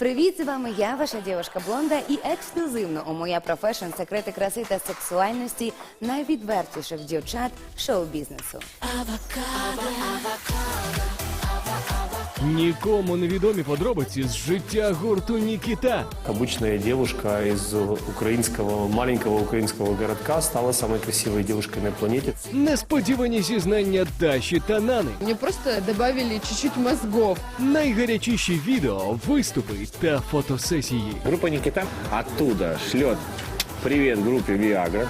Привіт, з вами я, ваша дівчинка Блонда, і ексклюзивно у моя профешн секрети краси та сексуальності найвідвертіших дівчат шоу-бізнесу. Нікому невідомі подробиці з життя гурту Нікіта. Обычная девушка из украинского, маленького украинского городка стала самой красивой девушкой на планете. Несподівані зізнання Даші та Нани. Мне просто добавили чуть-чуть мозгов. Найгарячіші відео, виступи та фотосесії. Группа Никита оттуда шлет привет группе Viagra.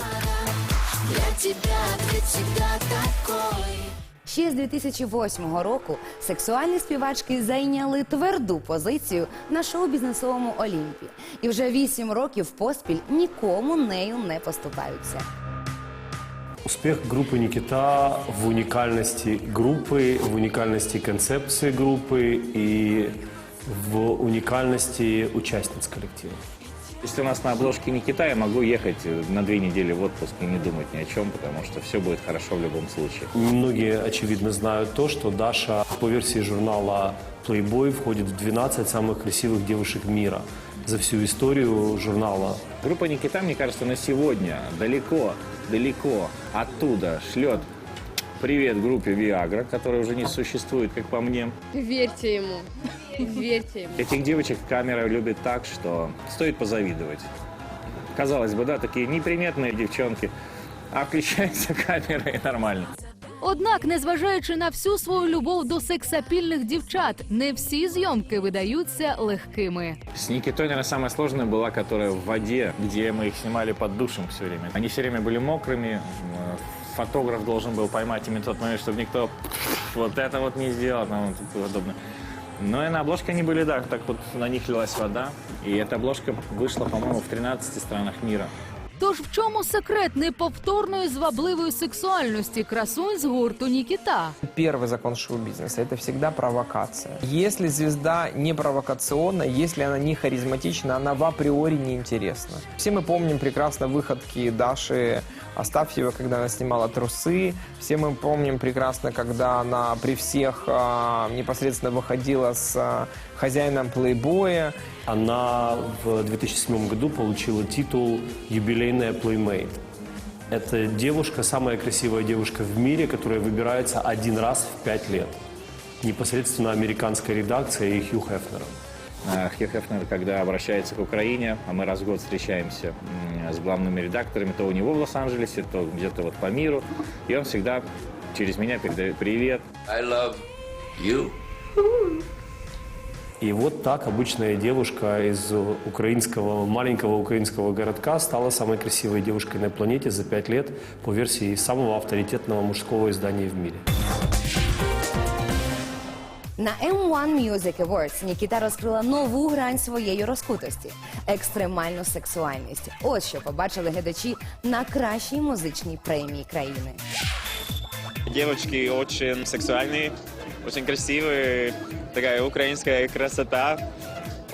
Ще з 2008 року сексуальні співачки зайняли тверду позицію на шоу-бізнесовому Олімпі. І вже 8 років поспіль нікому нею не поступаються. Успех группы Никита в уникальности группы, в уникальности концепции группы и в уникальности участниц коллектива. Если у нас на обложке Никита, я могу ехать на две недели в отпуск и не думать ни о чем, потому что все будет хорошо в любом случае. Немногие, очевидно, знают то, что Даша по версии журнала Playboy входит в 12 самых красивых девушек мира. За всю историю журнала Группа Никита, мне кажется, на сегодня далеко, далеко оттуда шлет привет группе Viagra, которая уже не существует, как по мне. Верьте ему. Верьте ему. Этих девочек камера любит так, что стоит позавидовать. Казалось бы, да, такие неприметные девчонки, а включается камера и нормально. Однак, незважаючи на всю свою любов до сексапільних дівчат, не всі зйомки видаються легкими. С Никитой, наверное, самая сложная была, которая в воде, где мы их снимали под душем все время. Они все время были мокрыми. м, Фотограф должен был поймать именно тот момент, чтобы никто вот это вот не сделал, там вот такое подобное. Но и на обложке они были, да, так вот на них лилась вода. И эта обложка вышла, по-моему, в 13 странах мира. Тож в чому секрет неповторної звабливої сексуальності красунь з гурту Нікіта? Первый закон шоу-бизнеса – это всегда провокация. Если звезда не провокационна, если она не харизматична, она в априори неинтересна. Все мы помним прекрасно выходки Даши Астафьева, когда она снимала трусы. Все мы помним прекрасно, когда она при всех а, непосредственно выходила с а, хозяином плейбоя. Она в 2007 году получила титул «Юбилейная Playmate». Это девушка, самая красивая девушка в мире, которая выбирается один раз в пять лет. Непосредственно американской редакцией и Хью Хефнером. А Хью Хефнер, когда обращается к Украине, а мы раз в год встречаемся с главными редакторами, то у него в Лос-Анджелесе, то где-то вот по миру, и он всегда через меня передает привет. I love you. И вот так обычная девушка из украинского, маленького украинского городка стала самой красивой девушкой на планете за пять лет по версии самого авторитетного мужского издания в мире. На M1 Music Awards Нікіта розкрила нову грань своєї розкутості екстремальну сексуальність. Ось що побачили глядачі на кращій музичній премії країни. Девочки очень сексуальные, очень красивые, такая украинская красота,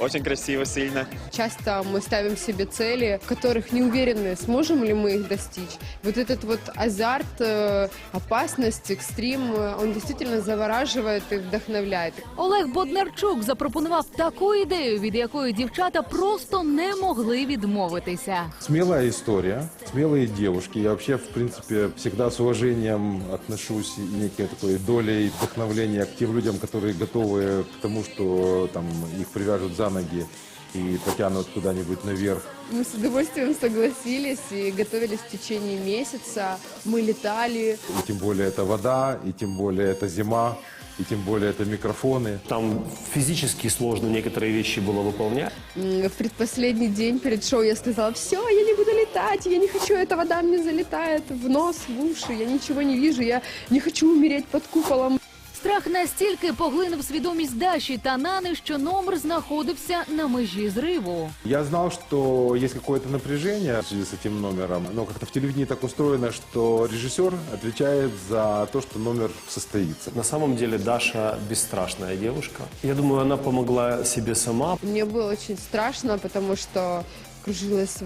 очень красиво, сильно. Часто мы ставим себе цели, в которых не уверены, сможем ли мы их достичь. Вот этот вот азарт, э, опасность, экстрим, э, он действительно завораживает и вдохновляет. Олег Боднарчук запропонував таку ідею, від якої дівчата просто не могли відмовитися. Смелая история, смелые девушки. Я вообще, в принципе, всегда с уважением отношусь и некой такой долей вдохновления к тем людям, которые готовы к тому, что там их привяжут за ноги и потянут куда-нибудь наверх. Мы с удовольствием согласились и готовились в течение месяца. Мы летали. И тем более это вода, и тем более это зима, и тем более это микрофоны. Там физически сложно некоторые вещи было выполнять. В предпоследний день перед шоу я сказала, все, я не буду летать, я не хочу, эта вода мне залетает в нос, в уши, я ничего не вижу, я не хочу умереть под куполом. Страх настільки поглинув свідомість Даші та Нани, що номер знаходився на межі зриву. Я знал, что есть какое-то напряжение в связи с этим номером, но как-то в телевидении так устроено, что режиссер отвечает за то, что номер состоится. На самом деле Даша бесстрашная девушка. Я думаю, она помогла себе сама. Мне было очень страшно, потому что кружилась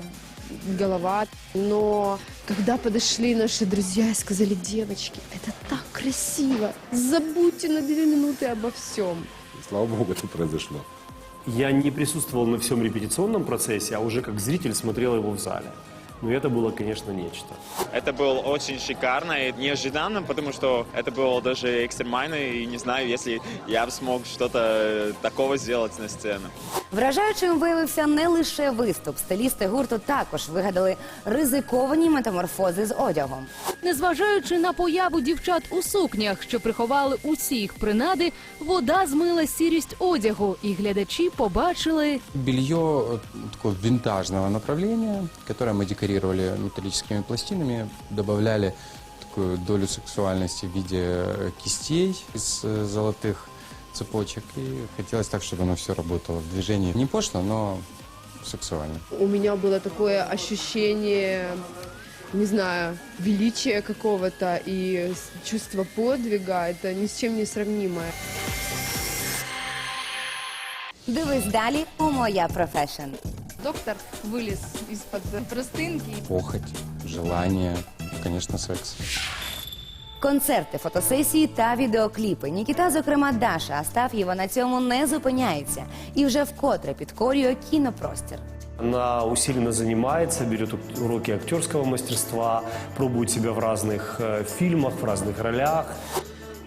голова. Но когда подошли наши друзья и сказали, девочки, это так красиво, забудьте на две минуты обо всем. Слава богу, это произошло. Я не присутствовал на всем репетиционном процессе, а уже как зритель смотрел его в зале. Но это было, конечно, нечто. Это было очень шикарно и неожиданно, потому что это было даже экстремально, и не знаю, если я бы смог что-то э, такого сделать на сцене. Вражаючим виявився не лише виступ. Стилісти гурту також вигадали ризиковані метаморфози з одягом. Незважаючи на появу дівчат у сукнях, що приховали усі їх принади, вода змила сірість одягу, і глядачі побачили Белье э, такого винтажного направления, которое мы декорировали металлическими пластинами, добавляли такую долю сексуальности в виде э, кистей из э, золотых цепочек. И хотелось так, чтобы оно все работало в движении. Не пошло, но сексуально. У меня было такое ощущение, не знаю, величия какого-то и чувство подвига. Это ни с чем не сравнимое. Дивись далі у моя профешн. Доктор вылез из-под простынки. Похоть, желание, конечно, секс. Концерти, фотосесії та відеокліпи. Нікіта, зокрема, Даша Астаф'єва на цьому не зупиняється і вже вкотре підкорює кінопростір. Она усиленно занимается, берет уроки актерского мастерства, пробует себя в разных э, фильмах, в разных ролях.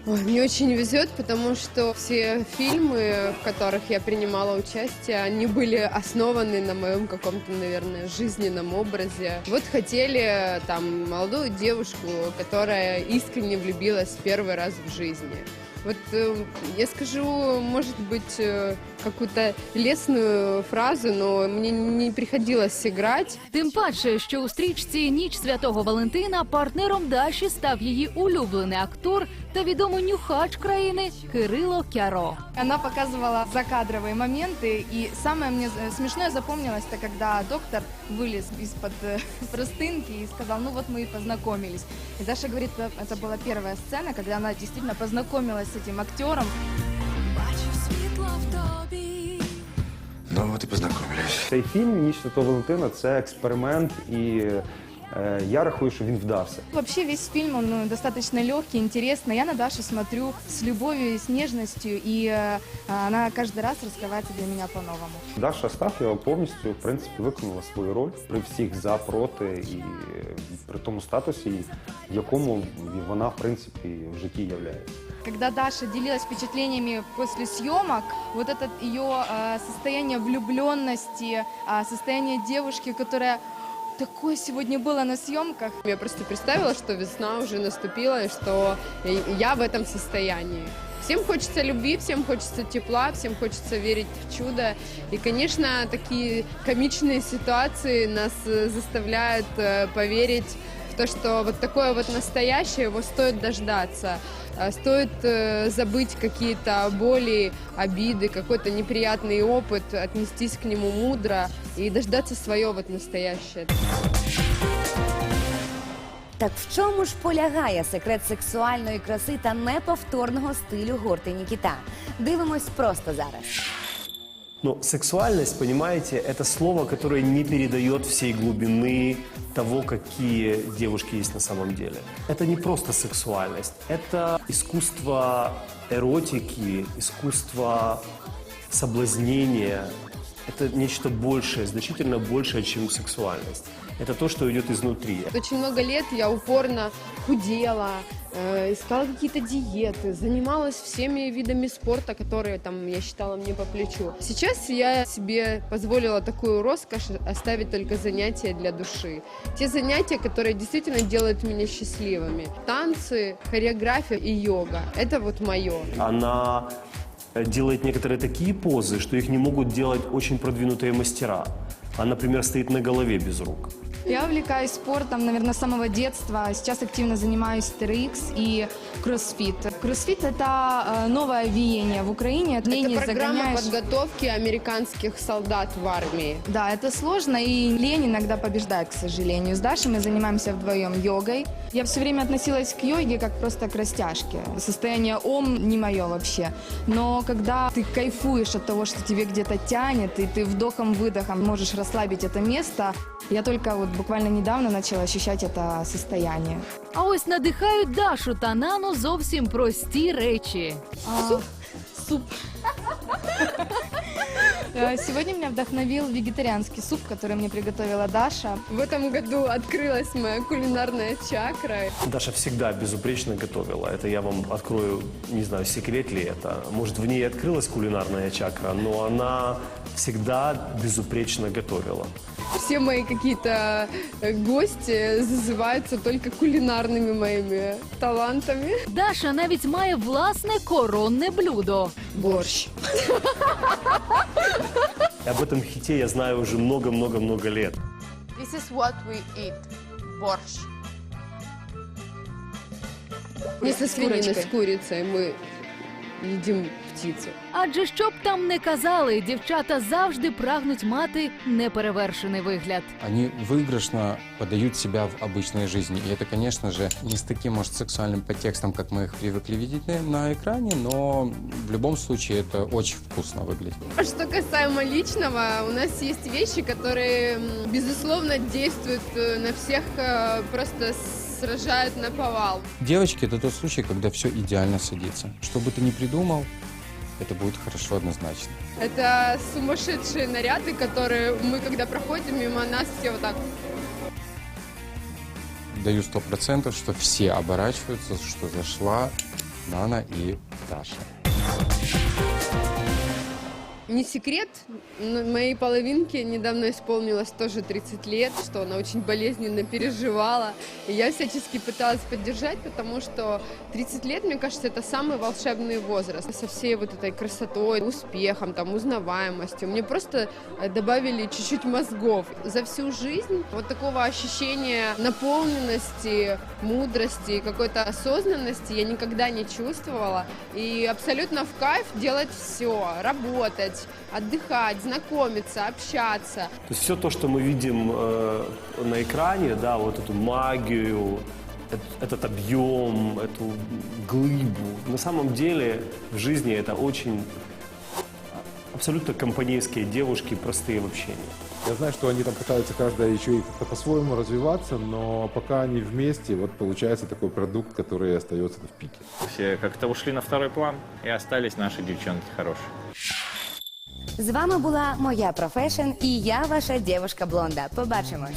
Ой, мне очень везет, потому что все фильмы, в которых я принимала участие, они были основаны на моем каком-то, наверное, жизненном образе. Вот хотели там молодую девушку, которая искренне влюбилась в первый раз в жизни. Вот э, я скажу, может быть, э, какую-то лесную фразу, но мне не приходилось играть. Тим паче, що у стрічці Ніч святого Валентина партнером Даші став її улюблений актор та відомий нюхач країни Кирило Кяро. Она показывала закадровые моменты, и самое мне э, смешное запомнилось, это когда доктор вылез из-под э, простынки и сказал, ну вот мы и познакомились. И Даша говорит, э, это была первая сцена, когда она действительно познакомилась с этим актером. Ну вот и познакомились. Цей фільм Ніч Святого Валентина це експеримент, і е, я рахую, що він вдався. Вообще весь фильм, он ну, достаточно легкий, интересный. Я на Дашу смотрю с любовью и с нежностью, и э, она каждый раз раскрывается для меня по-новому. Даша Астафєва повністю в принципі виконала свою роль при всіх за проти і е, при тому статусі, в якому вона в принципі в житті являється. Когда Даша делилась впечатлениями после съемок, вот это ее э, состояние влюбленности, э, состояние девушки, которая такое сегодня было на съемках. Я просто представила, что весна уже наступила, и что я в этом состоянии. Всем хочется любви, всем хочется тепла, всем хочется верить в чудо. И, конечно, такие комичные ситуации нас э, заставляют э, поверить то, что вот такое вот настоящее, его стоит дождаться. Э, Стоит э, забыть какие-то боли, обиды, какой-то неприятный опыт, отнестись к нему мудро и дождаться свое вот настоящее. Так в чому ж полягає секрет сексуальної краси та неповторного стилю гурту Нікіта? Дивимось просто зараз. Но сексуальность, понимаете, это слово, которое не передает всей глубины того, какие девушки есть на самом деле. Это не просто сексуальность, это искусство эротики, искусство соблазнения. Это нечто большее, значительно большее, чем сексуальность. Это то, что идет изнутри. Очень много лет я упорно худела, искала какие-то диеты, занималась всеми видами спорта, которые там я считала мне по плечу. Сейчас я себе позволила такую роскошь оставить только занятия для души. Те занятия, которые действительно делают меня счастливыми. Танцы, хореография и йога. Это вот мое. Она э, делает некоторые такие позы, что их не могут делать очень продвинутые мастера. Она, например, стоит на голове без рук. Я увлекаюсь спортом, наверное, с самого детства. Сейчас активно занимаюсь TRX и кроссфит. Кроссфит – это э, новое веяние в Украине. Это Лень программа загоняешь. подготовки американских солдат в армии. Да, это сложно, и лень иногда побеждает, к сожалению. С Дашей мы занимаемся вдвоем йогой. Я все время относилась к йоге как просто к растяжке. Состояние ом не мое вообще. Но когда ты кайфуешь от того, что тебе где-то тянет, и ты вдохом-выдохом можешь расслабить это место, я только вот буквально недавно начала ощущать это состояние. А ось надихають Дашу та Нану зовсім прості речі. А, суп. Э, Сегодня меня вдохновил вегетарианский суп, который мне приготовила Даша. В этом году открылась моя кулинарная чакра. Даша всегда безупречно готовила. Это я вам открою, не знаю, секрет ли это. Может, в ней открылась кулинарная чакра, но она всегда безупречно готовила. Все мои какие-то э, гости зазываются только кулинарными моими талантами. Даша навіть має власне коронне блюдо. Борщ. И об этом хите я знаю уже много-много-много лет. This is what we eat. Борщ. Не со свининой, с курицей мы едим птицу. Адже що б там не казали, дівчата завжди прагнуть мати неперевершений вигляд. Они выигрышно подают себя в обычной жизни. И это, конечно же, не с таким, может, сексуальным подтекстом, как мы их привыкли видеть на, на экране, но в любом случае это очень вкусно выглядит. А Что касаемо личного, у нас есть вещи, которые, м, безусловно, действуют э, на всех, э, просто сражают на повал. Девочки, это тот случай, когда все идеально садится. Что бы ты ни придумал, это будет хорошо однозначно. Это сумасшедшие наряды, которые мы, когда проходим мимо нас, все вот так Даю сто процентов, что все оборачиваются, что зашла Нана и Даша. Не секрет, но моей половинке недавно исполнилось тоже 30 лет, что она очень болезненно переживала. И я всячески пыталась поддержать, потому что 30 лет, мне кажется, это самый волшебный возраст. Со всей вот этой красотой, успехом, там, узнаваемостью. Мне просто э, добавили чуть-чуть мозгов. За всю жизнь вот такого ощущения наполненности, мудрости, какой-то осознанности я никогда не чувствовала. И абсолютно в кайф делать все, работать, отдыхать, знакомиться, общаться. То есть все то, что мы видим э, на экране, да, вот эту магию, эт- этот объем, эту глыбу, на самом деле в жизни это очень абсолютно компанейские девушки, простые в общении. Я знаю, что они там пытаются каждая еще и как-то по-своему развиваться, но пока они вместе, вот получается такой продукт, который остается в пике. Все как-то ушли на второй план, и остались наши девчонки хорошие. З вами була моя профешн і я ваша дівушка блонда. Побачимось.